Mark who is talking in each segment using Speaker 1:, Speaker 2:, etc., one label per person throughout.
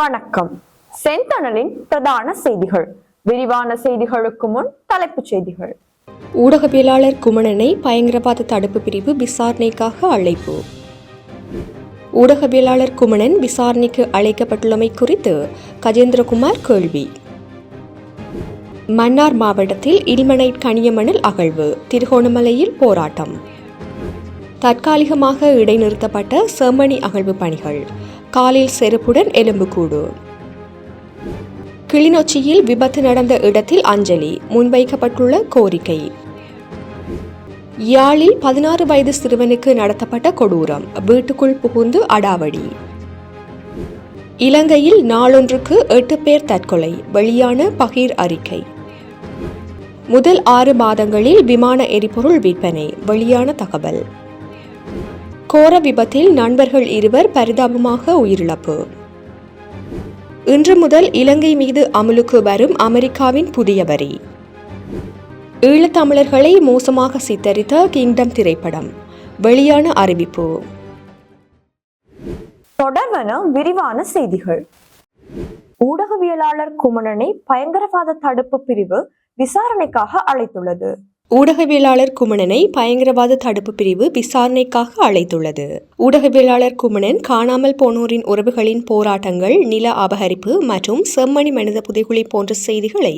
Speaker 1: வணக்கம். செந்தணலின் பிரதான செய்திகள். விரிவான செய்திகளுக்கு முன் தலைப்புச் செய்திகள்.
Speaker 2: ஊடகவியலாளர் குமணனை பயங்கரவாத தடுப்பு பிரிவு விசாரணைக்காக அழைப்பு. ஊடகவியலாளர் குமணன் விசாரணைக்கு அழைக்கப்பட்டுள்ளமை குறித்து கஜேந்திரகுமார் கேள்வி. மன்னார் மாவட்டத்தில் இல்மனைட் கனியமணல் அகழ்வு திருகோணமலையில் போராட்டம். தற்காலிகமாக இடைநிறுத்தப்பட்ட செம்மணி அகழ்வு பணிகள். காலில் செருப்புடன் எலும்புக்கூடு. கிளிநொச்சியில் விபத்து நடந்த இடத்தில் அஞ்சலி முன்வைக்கப்பட்டுள்ள கோரிக்கை. யாழில் பதினாறு வயது சிறுவனுக்கு நடத்தப்பட்ட கொடூரம் வீட்டுக்குள் புகுந்து அடாவடி. இலங்கையில் நாளொன்றுக்கு எட்டு பேர் தற்கொலை வெளியான பகீர் அறிக்கை. முதல் ஆறு மாதங்களில் விமான எரிபொருள் விற்பனை வெளியான தகவல். கோர விபத்தில் நண்பர்கள் இருவர் பரிதாபமாக உயிரிழப்பு. இன்று முதல் இலங்கை மீது அமலுக்கு வரும் அமெரிக்காவின் புதிய வரி. ஈழத்தமிழர்களை மோசமாக சித்தரித்த கிங்டம் திரைப்படம். வெளியான அறிவிப்பு.
Speaker 1: தொடர்வன விரிவான செய்திகள். ஊடகவியலாளர் குமணனை பயங்கரவாத தடுப்பு பிரிவு விசாரணைக்காக அழைத்துள்ளது.
Speaker 2: ஊடகவியலாளர் குமணனை பயங்கரவாத தடுப்பு பிரிவு விசாரணைக்காக அழைத்துள்ளது. ஊடகவியலாளர் குமணன் காணாமல் போனோரின் உறவுகளின் போராட்டங்கள் நில அபகரிப்பு மற்றும் செம்மணி மனித புதைகுழி போன்ற செய்திகளை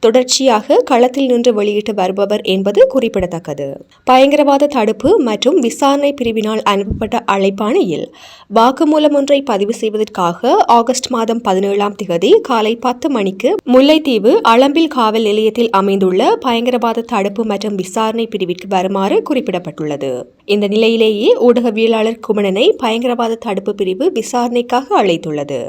Speaker 2: தொடர்ச்சியாக களத்தில் நின்று வெளியிட்டு வருபவர் என்பது குறிப்பிடத்தக்கது. பயங்கரவாத தடுப்பு மற்றும் விசாரணை பிரிவினால் அனுப்பப்பட்ட அழைப்பாணையில் வாக்குமூலம் ஒன்றை பதிவு செய்வதற்காக ஆகஸ்ட் மாதம் பதினேழாம் திகதி காலை பத்து மணிக்கு முல்லைத்தீவு அளம்பில் காவல் நிலையத்தில் அமைந்துள்ள பயங்கரவாத தடுப்பு மற்றும் விசாரணை பிரிவிற்கு வருமாறு குறிப்பிடப்பட்டுள்ளது. இந்த நிலையிலேயே ஊடகவியலாளர் குமணனை பயங்கரவாத தடுப்பு பிரிவு விசாரணைக்காக அழைத்துள்ளது.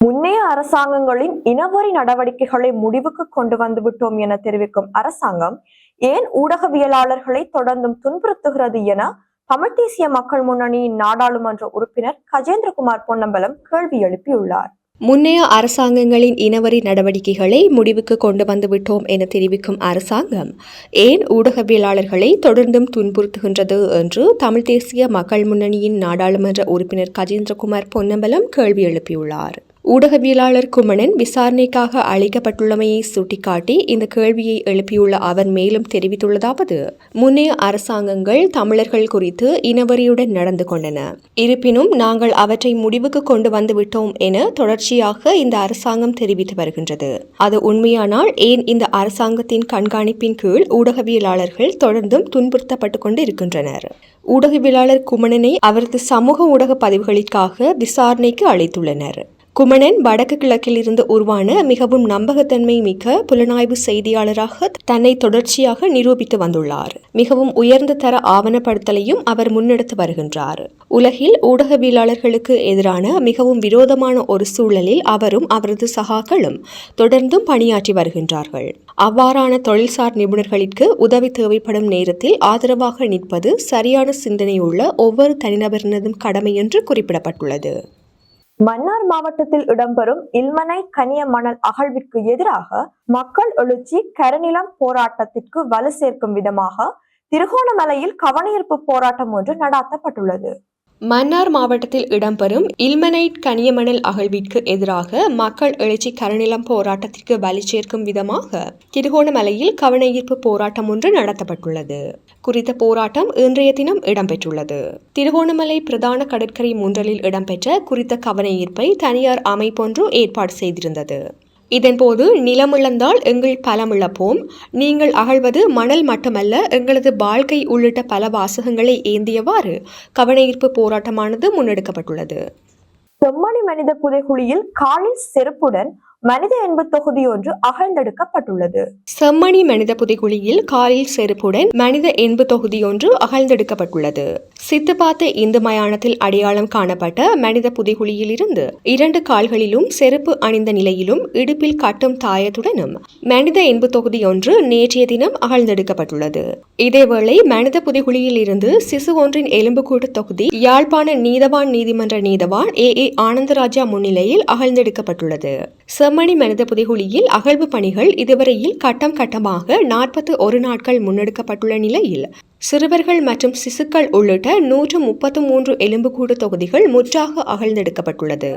Speaker 1: முன்னைய அரசாங்கங்களின் இனவரி நடவடிக்கைகளை முடிவுக்கு கொண்டு வந்துவிட்டோம் என தெரிவிக்கும் அரசாங்கம் ஏன் ஊடகவியலாளர்களை தொடர்ந்தும் துன்புறுத்துகிறது என தமிழ் தேசிய மக்கள் முன்னணியின் நாடாளுமன்ற உறுப்பினர் கஜேந்திரகுமார் பொன்னம்பலம் கேள்வி எழுப்பியுள்ளார்.
Speaker 2: முன்னைய அரசாங்கங்களின் இனவரி நடவடிக்கைகளை முடிவுக்கு கொண்டு வந்துவிட்டோம் என தெரிவிக்கும் அரசாங்கம் ஏன் ஊடகவியலாளர்களை தொடர்ந்தும் துன்புறுத்துகின்றது என்று தமிழ் தேசிய மக்கள் முன்னணியின் நாடாளுமன்ற உறுப்பினர் கஜேந்திரகுமார் பொன்னம்பலம் கேள்வி எழுப்பியுள்ளார். ஊடகவியலாளர் குமணன் விசாரணைக்காக அழைக்கப்பட்டுள்ளமையை சுட்டிக்காட்டி இந்த கேள்வியை எழுப்பியுள்ள அவர் மேலும் தெரிவித்துள்ளதாவது முன்னைய அரசாங்கங்கள் தமிழர்கள் குறித்து இனவரியுடன் நடந்து கொண்டன. இருப்பினும் நாங்கள் அவற்றை முடிவுக்கு கொண்டு வந்துவிட்டோம் என தொடர்ச்சியாக இந்த அரசாங்கம் தெரிவித்து வருகின்றது. அது உண்மையானால் ஏன் இந்த அரசாங்கத்தின் கண்காணிப்பின் கீழ் ஊடகவியலாளர்கள் தொடர்ந்தும் துன்புறுத்தப்பட்டு கொண்டு இருக்கின்றனர் ஊடகவியலாளர் குமணனை அவரது சமூக ஊடக பதிவுகளுக்காக விசாரணைக்கு அழைத்துள்ளனர். குமணன் வடக்கு கிழக்கில் இருந்து உருவான மிகவும் நம்பகத்தன்மை மிக்க புலனாய்வு செய்தியாளராக தன்னை தொடர்ச்சியாக நிரூபித்து வந்துள்ளார். மிகவும் உயர்ந்த தர ஆவணப்படுத்தலையும் அவர் முன்னெடுத்து வருகின்றார். உலகில் ஊடகவியலாளர்களுக்கு எதிரான மிகவும் விரோதமான ஒரு சூழலில் அவரும் அவரது சகாக்களும் தொடர்ந்தும் பணியாற்றி வருகின்றார்கள். அவ்வாறான தொழில்சார் நிபுணர்களிற்கு உதவி தேவைப்படும் நேரத்தில் ஆதரவாக நிற்பது சரியான சிந்தனையுள்ள ஒவ்வொரு தனிநபரினதும் கடமை என்று குறிப்பிடப்பட்டுள்ளது.
Speaker 1: மன்னார் மாவட்டத்தில் இடம்பெறும் இல்மனை கனிய மணல் அகழ்விற்கு எதிராக மக்கள் எழுச்சி கரநிலம் போராட்டத்திற்கு வலு சேர்க்கும் விதமாக திருகோணமலையில் கவனஈர்ப்பு போராட்டம் ஒன்று நடாத்தப்பட்டுள்ளது.
Speaker 2: மன்னார் மாவட்டத்தில் இடம்பெறும் இல்மனைட் கனியமணல் அகழ்விற்கு எதிராக மக்கள் எழுச்சி கரநிலம் போராட்டத்திற்கு வலி சேர்க்கும் விதமாக திருகோணமலையில் கவனஈர்ப்பு போராட்டம் ஒன்று நடத்தப்பட்டுள்ளது. குறித்த போராட்டம் இன்றைய தினம் இடம்பெற்றுள்ளது. திருகோணமலை பிரதான கடற்கரை மூன்றலில் இடம்பெற்ற குறித்த கவனஈர்ப்பை தனியார் அமைப்பொன்று ஏற்பாடு செய்திருந்தது. இதன்போது நிலமிழந்தால் எங்கள் பலமிழப்போம். நீங்கள் அகழ்வது மணல் மட்டுமல்ல எங்களது வாழ்க்கை உள்ளிட்ட பல வாசகங்களை ஏந்தியவாறு கவனஈர்ப்பு போராட்டமானது முன்னெடுக்கப்பட்டுள்ளது.
Speaker 1: செம்மணி மனித புதைகுழியில் காலில் செருப்புடன் மனித எண்பு தொகுதி ஒன்று அகழ்ந்தெடுக்கப்பட்டுள்ளது.
Speaker 2: செம்மணி மனித புதைகுழியில் காலில் செருப்புடன் மனித எண்பு தொகுதி ஒன்று அகழ்ந்தெடுக்கப்பட்டுள்ளது. சித்துப்பாத்த இந்து மயானத்தில் அடையாளம் காணப்பட்ட மனித புதைகுழியில் இருந்து இரண்டு கால்களிலும் செருப்பு அணிந்த நிலையிலும் இடுப்பில் கட்டும் தாயத்துடனும் மனித இன்பு தொகுதி ஒன்று நேற்றைய தினம் அகழ்ந்தெடுக்கப்பட்டுள்ளது. இதேவேளை மனித புதைகுழியில் இருந்து சிசு ஒன்றின் எலும்புக்கூடு தொகுதி யாழ்ப்பாண நீதவான் நீதிமன்ற நீதவான் ஏ. ஏ. ஆனந்தராஜா முன்னிலையில் அகழ்ந்தெடுக்கப்பட்டுள்ளது. செம்மணி மனித புதைகுழியில் அகழ்வு பணிகள் இதுவரையில் கட்டம் கட்டமாக நாற்பத்து ஒரு நாட்கள் முன்னெடுக்கப்பட்டுள்ள நிலையில் சிறுவர்கள் மற்றும் சிசுக்கள் உள்ளிட்ட நூற்று முப்பத்து மூன்று எலும்புக்கூடு தொகுதிகள் முற்றாக அகழ்ந்தெடுக்கப்பட்டுள்ளது.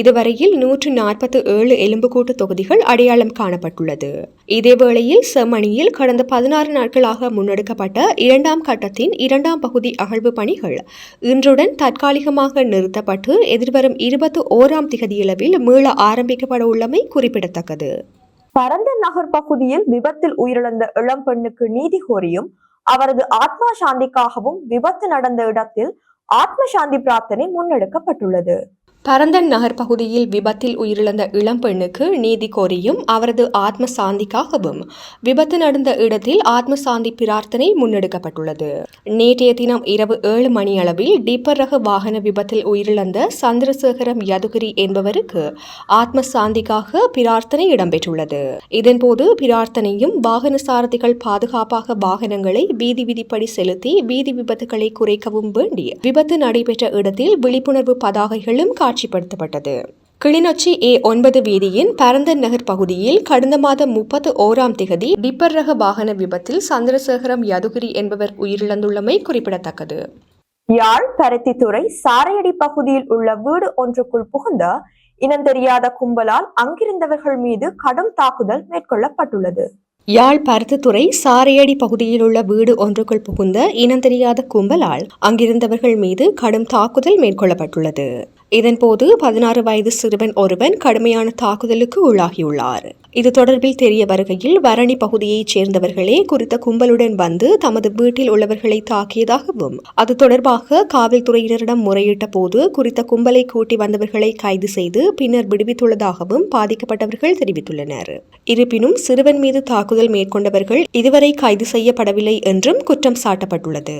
Speaker 2: இதுவரையில் நூற்று நாற்பத்து ஏழு எலும்புக்கூட்டு தொகுதிகள் அடையாளம் காணப்பட்டுள்ளது. இதேவேளையில் செம்மணியில் கடந்த பதினாறு நாட்களாக முன்னெடுக்கப்பட்ட இரண்டாம் கட்டத்தின் இரண்டாம் பகுதி அகழ்வு பணிகள் இன்றுடன் தற்காலிகமாக நிறுத்தப்பட்டு எதிர்வரும் இருபத்தி ஓராம் திகதியளவில் மீள ஆரம்பிக்கப்பட உள்ளமை குறிப்பிடத்தக்கது.
Speaker 1: பரந்த நகர் பகுதியில் விபத்தில் உயிரிழந்த இளம் பெண்ணுக்கு நீதி கோரியும் அவரது ஆத்மா சாந்திக்காகவும் விபத்து நடந்த இடத்தில் ஆத்ம சாந்தி பிரார்த்தனை முன்னெடுக்கப்பட்டுள்ளது.
Speaker 2: பரந்தன் நகர் பகுதியில் விபத்தில் உயிரிழந்த இளம் பெண்ணுக்கு நீதி கோரியும் அவரது ஆத்ம சாந்திக்காகவும் விபத்து நடந்த இடத்தில் ஆத்ம சாந்தி பிரார்த்தனை முன்னெடுக்கப்பட்டுள்ளது. நேற்றைய தினம் இரவு ஏழு மணி அளவில் டிப்பர் ரக வாகன விபத்தில் உயிரிழந்த சந்திரசேகரம் யதுகிரி என்பவருக்கு ஆத்ம சாந்திக்காக பிரார்த்தனை இடம்பெற்றுள்ளது. இதன்போது பிரார்த்தனையும் வாகன சாரதிகள் பாதுகாப்பாக வாகனங்களை வீதி விதிப்படி செலுத்தி வீதி விபத்துகளை குறைக்கவும் வேண்டி விபத்து நடைபெற்ற இடத்தில் விழிப்புணர்வு பதாகைகளும் காட்சிப்படுத்தப்பட்டது. கிளிநொச்சி ஏ ஒன்பது வீதியின் பரந்தன் நகர் பகுதியில் கடந்த மாதம் முப்பத்து ஓராம் திகதி டிப்பர் ரக வாகன விபத்தில் சந்திரசேகரம் யதுகிரி என்பவர் உயிரிழந்துள்ளமை குறிப்பிடத்தக்கது.
Speaker 1: யாழ் பருத்தித்துறை சாரையடி பகுதியில் உள்ள வீடு ஒன்றுக்குள் புகுந்த இனம் தெரியாத கும்பலால் அங்கிருந்தவர்கள் மீது கடும் தாக்குதல் மேற்கொள்ளப்பட்டுள்ளது.
Speaker 2: யாழ் பருத்தித்துறை சாரையடி பகுதியில் உள்ள வீடு ஒன்றுக்குள் புகுந்த இனம் தெரியாத கும்பலால் அங்கிருந்தவர்கள் மீது கடும் தாக்குதல் மேற்கொள்ளப்பட்டுள்ளது. இதன்போது பதினாறு வயது சிறுவன் ஒருவன் கடுமையான தாக்குதலுக்கு உள்ளாகியுள்ளார். இது தொடர்பில் தெரிய வருகையில் வரணி பகுதியைச் சேர்ந்தவர்களே குறித்த கும்பலுடன் வந்து தமது வீட்டில் உள்ளவர்களை தாக்கியதாகவும் அது தொடர்பாக காவல்துறையினரிடம் முறையிட்ட போது குறித்த கும்பலை கூட்டி வந்தவர்களை கைது செய்து பின்னர் விடுவித்துள்ளதாகவும் பாதிக்கப்பட்டவர்கள் தெரிவித்துள்ளனர். இருப்பினும் சிறுவன் மீது தாக்குதல் மேற்கொண்டவர்கள் இதுவரை கைது செய்யப்படவில்லை என்றும் குற்றம் சாட்டப்பட்டுள்ளது.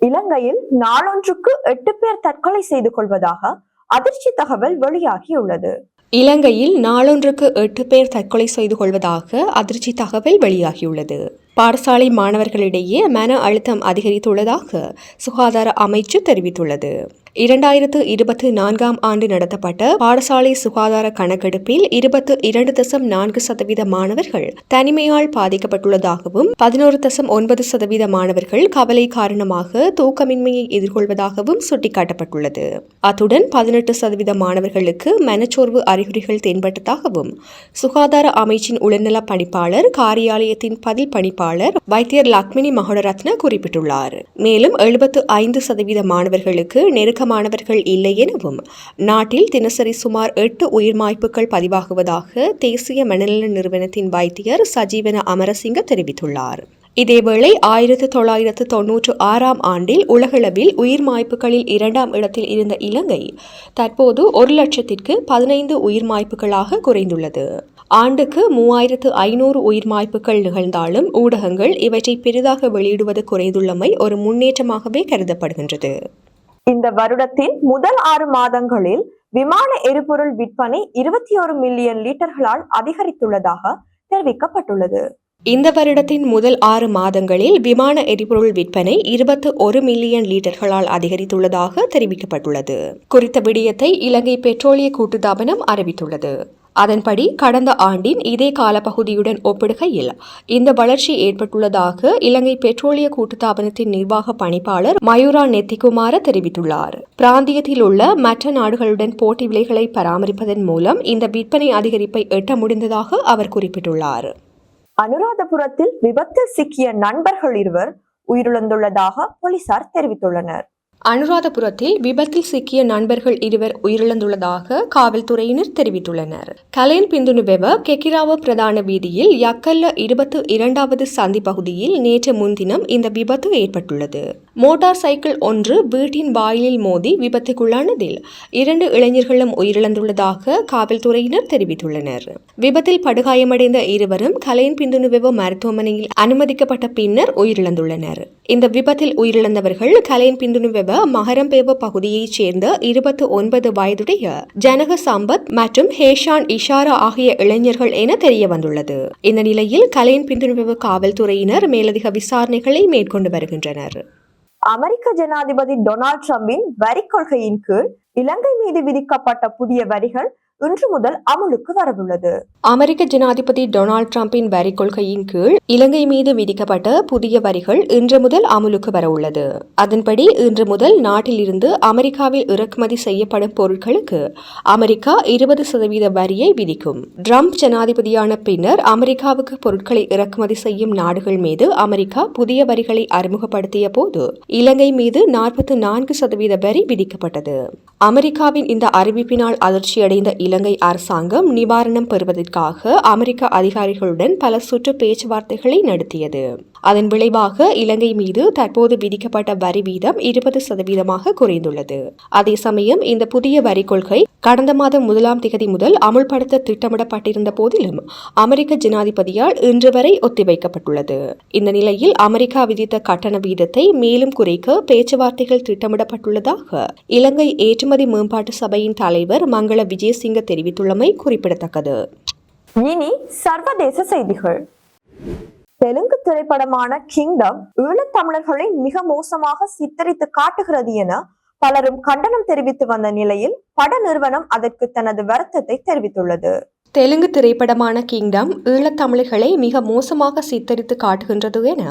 Speaker 1: இலங்கையில் நாளொன்றுக்கு எட்டு பேர் தற்கொலை செய்து கொள்வதாக அதிர்ச்சி தகவல் வெளியாகியுள்ளது.
Speaker 2: இலங்கையில் நாளொன்றுக்கு எட்டு பேர் தற்கொலை செய்து கொள்வதாக அதிர்ச்சி தகவல் வெளியாகியுள்ளது. பாடசாலை மாணவர்களிடையே மன அழுத்தம் அதிகரித்துள்ளதாக சுகாதார அமைச்சு தெரிவித்துள்ளது. இரண்டாயிரத்து இருபத்தி நான்காம் ஆண்டு நடத்தப்பட்ட பாடசாலை சுகாதார கணக்கெடுப்பில் இருபத்து இரண்டு தசம் நான்கு சதவீத மாணவர்கள் தனிமையால் பாதிக்கப்பட்டுள்ளதாகவும் பதினோரு தசம் ஒன்பது சதவீத மாணவர்கள் கவலை காரணமாக தூக்கமின்மையை எதிர்கொள்வதாகவும் சுட்டிக்காட்டப்பட்டுள்ளது. அத்துடன் பதினெட்டு சதவீத மாணவர்களுக்கு மனச்சோர்வு அறிகுறிகள் தென்பட்டதாகவும் சுகாதார அமைச்சின் உளநல பணிப்பாளர் காரியாலயத்தின் பதில் பணிப்பாளர் வைத்தியர் லக்மினி மகோடரத்ன குறிப்பிட்டுள்ளார். மேலும் எழுபத்து ஐந்து சதவீத மாணவர்களுக்கு நெருக்கமானவர்கள் இல்லை எனவும் நாட்டில் தினசரி சுமார் எட்டு உயிர்மாய்ப்புகள் பதிவாகுவதாக தேசிய மனநல நிறுவனத்தின் வைத்தியர் சஜீவன அமரசிங்க தெரிவித்துள்ளார். இதேவேளை ஆயிரத்து தொள்ளாயிரத்து தொன்னூற்று ஆறாம் ஆண்டில் உலகளவில் உயிர் மாய்ப்புகளில் இரண்டாம் இடத்தில் இருந்த இலங்கை தற்போது ஒரு லட்சத்திற்கு பதினைந்து உயிர் மாய்ப்புகளாக குறைந்துள்ளது. ஆண்டுக்கு மூவாயிரத்து ஐநூறு உயிர் மாய்ப்புகள் நிகழ்ந்தாலும் ஊடகங்கள் இவற்றை பெரிதாக வெளியிடுவது குறைந்துள்ளமை ஒரு முன்னேற்றமாகவே கருதப்படுகின்றது.
Speaker 1: இந்த வருடத்தின் முதல் ஆறு மாதங்களில் விமான எரிபொருள் விற்பனை இருபத்தி ஒரு மில்லியன் லிட்டர்களால் அதிகரித்துள்ளதாக தெரிவிக்கப்பட்டுள்ளது.
Speaker 2: இந்த வருடத்தின் முதல் ஆறு மாதங்களில் விமான எரிபொருள் விற்பனை இருபத்து ஒரு மில்லியன் லீட்டர்களால் அதிகரித்துள்ளதாக தெரிவிக்கப்பட்டுள்ளது. குறித்த விடயத்தை இலங்கை பெட்ரோலிய கூட்டுத்தாபனம் அறிவித்துள்ளது. அதன்படி கடந்த ஆண்டின் இதே காலப்பகுதியுடன் ஒப்பிடுகையில் இந்த வளர்ச்சி ஏற்பட்டுள்ளதாக இலங்கை பெட்ரோலிய கூட்டுத்தாபனத்தின் நிர்வாக பணிப்பாளர் மயூரா நெத்திகுமார தெரிவித்துள்ளார். பிராந்தியத்தில் உள்ள மற்ற நாடுகளுடன் போட்டி விலைகளை பராமரிப்பதன் மூலம் இந்த விற்பனை அதிகரிப்பை எட்ட முடிந்ததாக அவர் குறிப்பிட்டுள்ளார்.
Speaker 1: அனுராதபுரத்தில் விபத்தில் சிக்கிய நண்பர்கள் இருவர் உயிரிழந்துள்ளதாக போலீசார் தெரிவித்துள்ளனர்.
Speaker 2: அனுராதபுரத்தில் விபத்தில் சிக்கிய நண்பர்கள் இருவர் உயிரிழந்துள்ளதாக காவல்துறையினர் தெரிவித்துள்ளனர். கலேன் பிந்துனுபெவ கெக்கிராவ பிரதான வீதியில் யக்கல்ல இருபத்து இரண்டாவது சந்தி பகுதியில் நேற்று முன்தினம் இந்த விபத்து ஏற்பட்டுள்ளது. மோட்டார் சைக்கிள் ஒன்று வீட்டின் வாயிலில் மோதி விபத்துக்குள்ளானதில் இரண்டு இளைஞர்களும் உயிரிழந்துள்ளதாக காவல்துறையினர் தெரிவித்துள்ளனர். விபத்தில் படுகாயமடைந்த இருவரும் கலேன் பிந்துனுவெவ மருத்துவமனையில் அனுமதிக்கப்பட்ட பின்னர் உயிரிழந்துள்ளனர். இந்த விபத்தில் உயிரிழந்தவர்கள் கலேன் பிந்துனுவெவ மகரம்பேவ பகுதியைச் சேர்ந்த இருபத்தி ஒன்பது வயதுடைய ஜனக சம்பத் மற்றும் ஹேஷான் இஷாரா ஆகிய இளைஞர்கள் என தெரிய வந்துள்ளது இந்த நிலையில் கலையின் பிந்துணர்வு காவல்துறையினர் மேலதிக விசாரணைகளை மேற்கொண்டு வருகின்றனர்.
Speaker 1: அமெரிக்க ஜனாதிபதி டொனால்ட் ட்ரம்பின் வரி கொள்கையின் கீழ் இலங்கை மீது விதிக்கப்பட்ட புதிய வரிகள் இன்று முதல் அமுலுக்கு வரவுள்ளது.
Speaker 2: அமெரிக்க ஜனாதிபதி டொனால்ட் டிரம்பின் வரி கொள்கையின் கீழ் இலங்கை மீது விதிக்கப்பட்ட புதிய வரிகள் இன்று முதல் அமுலுக்கு வரவுள்ளது. அதன்படி இன்று முதல் நாட்டில் இருந்து அமெரிக்காவில் இறக்குமதி செய்யப்படும் பொருட்களுக்கு அமெரிக்கா இருபது சதவீத வரியை விதிக்கும். ட்ரம்ப் ஜனாதிபதியான பின்னர் அமெரிக்காவுக்கு பொருட்களை இறக்குமதி செய்யும் நாடுகள் மீது அமெரிக்கா புதிய வரிகளை அறிமுகப்படுத்திய போது இலங்கை மீது நாற்பத்தி நான்கு சதவீத வரி விதிக்கப்பட்டது. அமெரிக்காவின் இந்த அறிவிப்பினால் அதிர்ச்சியடைந்த இலங்கை அரசாங்கம் நிவாரணம் பெறுவதற்காக அமெரிக்க அதிகாரிகளுடன் பல சுற்று பேச்சுவார்த்தைகளை நடத்தியது. அதன் விளைவாக இலங்கை மீது தற்போது விதிக்கப்பட்ட வரி வீதம் இருபது சதவீதமாக குறைந்துள்ளது. அதே சமயம் இந்த புதிய வரி கொள்கை கடந்த மாதம் முதலாம் திகதி முதல் அமுல்படுத்த திட்டமிடப்பட்டிருந்த போதிலும் அமெரிக்க ஜனாதிபதியால் இன்று வரை ஒத்திவைக்கப்பட்டுள்ளது. இந்த நிலையில் அமெரிக்கா விதித்த கட்டண வீதத்தை மேலும் குறைக்க பேச்சுவார்த்தைகள் திட்டமிடப்பட்டுள்ளதாக இலங்கை ஏற்றுமதி மேம்பாட்டு சபையின் தலைவர் மங்கள விஜயசிங்க தெரிவித்துள்ளமை குறிப்பிடத்தக்கது.
Speaker 1: இனி சர்வதேச செய்திகள். தெலுங்கு திரைப்படமான கிங்டம் ஈழத்தமிழர்களை மிக மோசமாக சித்தரித்து காட்டுகிறது என பலரும் கண்டனம் தெரிவித்து வந்த நிலையில் பட நிறுவனம் அதற்கு தனது வருத்தத்தை தெரிவித்துள்ளது.
Speaker 2: தெலுங்கு திரைப்படமான கிங்டம் ஈழத்தமிழர்களை மிக மோசமாக சித்தரித்து காட்டுகின்றது என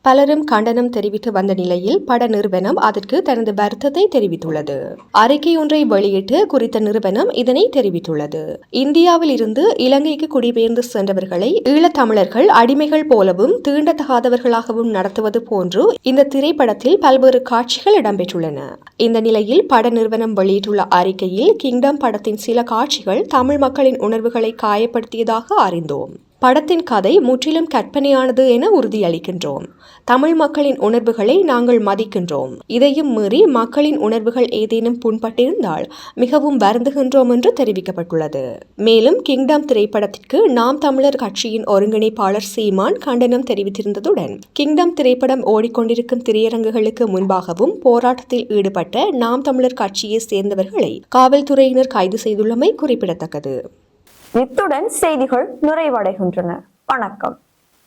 Speaker 2: பலரும் கண்டனம் தெரிவித்து வந்த நிலையில் பட நிறுவனம் அதற்கு தனது வருத்தத்தை தெரிவித்துள்ளது. அறிக்கை ஒன்றை வெளியிட்டு குறித்த நிறுவனம் இதனை தெரிவித்துள்ளது. இந்தியாவில் இருந்து இலங்கைக்கு குடிபெயர்ந்து சென்றவர்களை ஈழத்தமிழர்கள் அடிமைகள் போலவும் தீண்டத்தகாதவர்களாகவும் நடத்துவது போன்று இந்த திரைப்படத்தில் பல்வேறு காட்சிகள் இடம்பெற்றுள்ளன. இந்த நிலையில் பட நிறுவனம் வெளியிட்டுள்ள அறிக்கையில் கிங்டம் படத்தின் சில காட்சிகள் தமிழ் மக்களின் உணர்வுகள் காயப்படுத்தியதாக அறிந்தோம். படத்தின் கதை முற்றிலும் கற்பனையானது என உறுதியளிக்கின்றோம். தமிழ் மக்களின் உணர்வுகளை நாங்கள் மதிக்கின்றோம். இதையும் மீறி மக்களின் உணர்வுகள் ஏதேனும் புண்பட்டிருந்தால் மிகவும் வருந்துகின்றோம் என்று தெரிவிக்கப்பட்டுள்ளது. மேலும் கிங்டம் திரைப்படத்திற்கு நாம் தமிழர் கட்சியின் ஒருங்கிணைப்பாளர் சீமான் கண்டனம் தெரிவித்திருந்ததுடன் கிங்டம் திரைப்படம் ஓடிக்கொண்டிருக்கும் திரையரங்குகளுக்கு முன்பாகவும் போராட்டத்தில் ஈடுபட்ட நாம் தமிழர் கட்சியை சேர்ந்தவர்களை காவல்துறையினர் கைது செய்துள்ளமை குறிப்பிடத்தக்கது.
Speaker 1: இத்துடன் செய்திகள் நிறைவடைகின்றன. வணக்கம்.